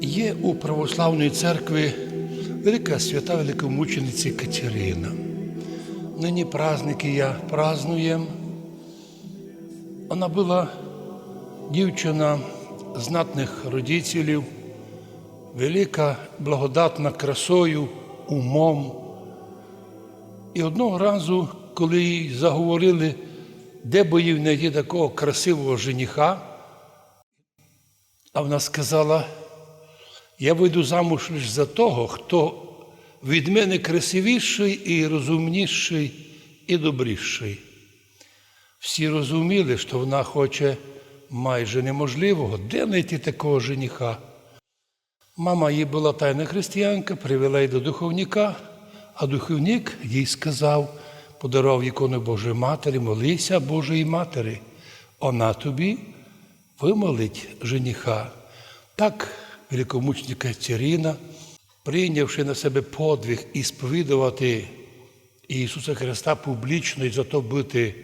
Є у православної церкви велика свята великомучениця Катерина. Нині праздники я празднуєм. Вона була дівчина знатних родителів, велика, благодатна красою, умом. І одного разу, коли їй заговорили, де бо їй знайти такого красивого жениха, а вона сказала, я вийду замуж лише за того, хто від мене красивіший і розумніший і добріший. Всі розуміли, що вона хоче майже неможливого, де знайти такого жениха. Мама їй була тайна християнка, привела її до духовника, а духовник їй сказав, подарував ікону Божої Матері, молися Божої Матері. Вона тобі вимолить жениха. Так великомучниця Катерина, прийнявши на себе подвиг і сповідувати Ісуса Христа публічно і за то бути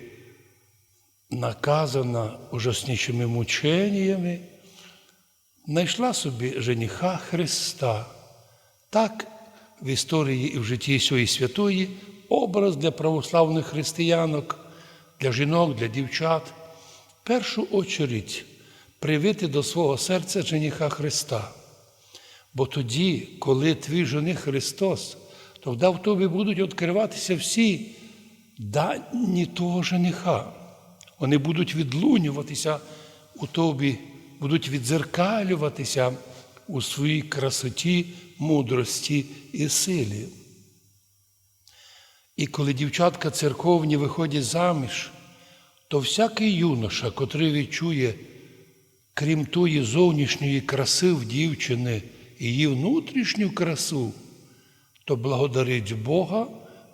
наказана ужаснішими мученнями, знайшла собі жениха Христа. Так в історії і в житті цієї святої образ для православних християнок, для жінок, для дівчат, в першу очередь привити до свого серця жениха Христа. Бо тоді, коли твій жених Христос, то в тобі будуть відкриватися всі дані того жениха. Вони будуть відлунюватися у тобі, будуть відзеркалюватися у своїй красоті, мудрості і силі. І коли дівчатка церковні виходять заміж, то всякий юноша, котрий відчує, крім тої зовнішньої краси в дівчини, і її внутрішню красу, то благодарить Бога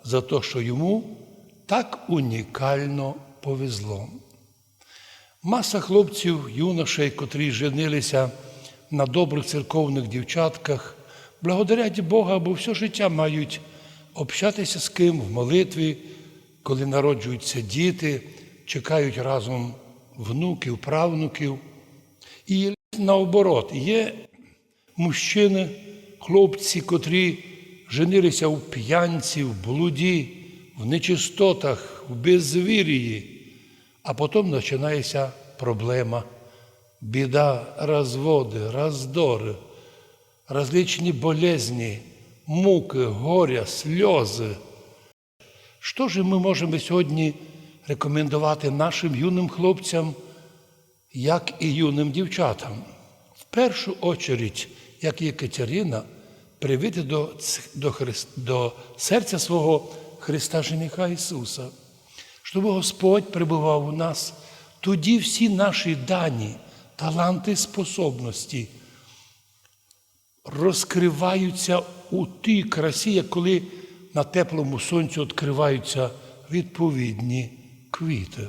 за те, що йому так унікально повезло. Маса хлопців, юношей, котрі женилися на добрих церковних дівчатках, благодарять Бога, бо все життя мають общатися з ким в молитві, коли народжуються діти, чекають разом внуків, правнуків. І наоборот, є мужчини, хлопці, котрі женилися в п'янці, в блуді, в нечистотах, в безвір'ї, а потім починається проблема, біда, розводи, роздори, различні болезні, муки, горя, сльози. Що ж ми можемо сьогодні рекомендувати нашим юним хлопцям, як і юним дівчатам? В першу очередь, як і Катерина, привити до, до, до серця свого Христа Жениха Ісуса, щоб Господь прибував у нас, тоді всі наші дані, таланти, способності розкриваються у тій красі, як коли на теплому сонці відкриваються відповідні квіти.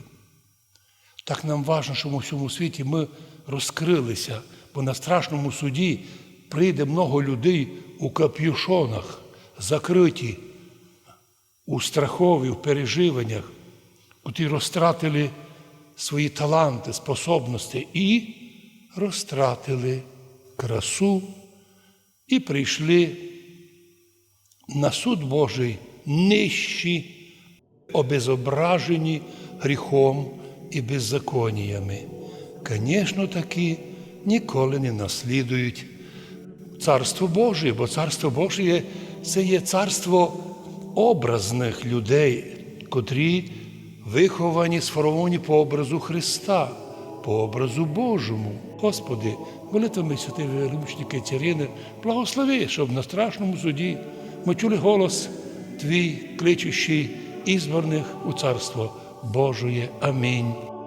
Так нам важливо, що в всьому світі ми розкрилися, бо на страшному суді прийде много людей у капюшонах, закриті у страхові, в переживаннях, котрі розтратили свої таланти, способності і розтратили красу і прийшли на суд Божий нижчі, обезображені гріхом і беззаконіями. Звісно, такі ніколи не наслідують Царство Боже, бо Царство Боже це є царство образних людей, котрі виховані, сформовані по образу Христа, по образу Божому. Господи, молитвами святої величні Катерини, благослови, щоб на страшному суді ми чули голос Твій, кличущий ізборних у Царство Божоє. Амінь.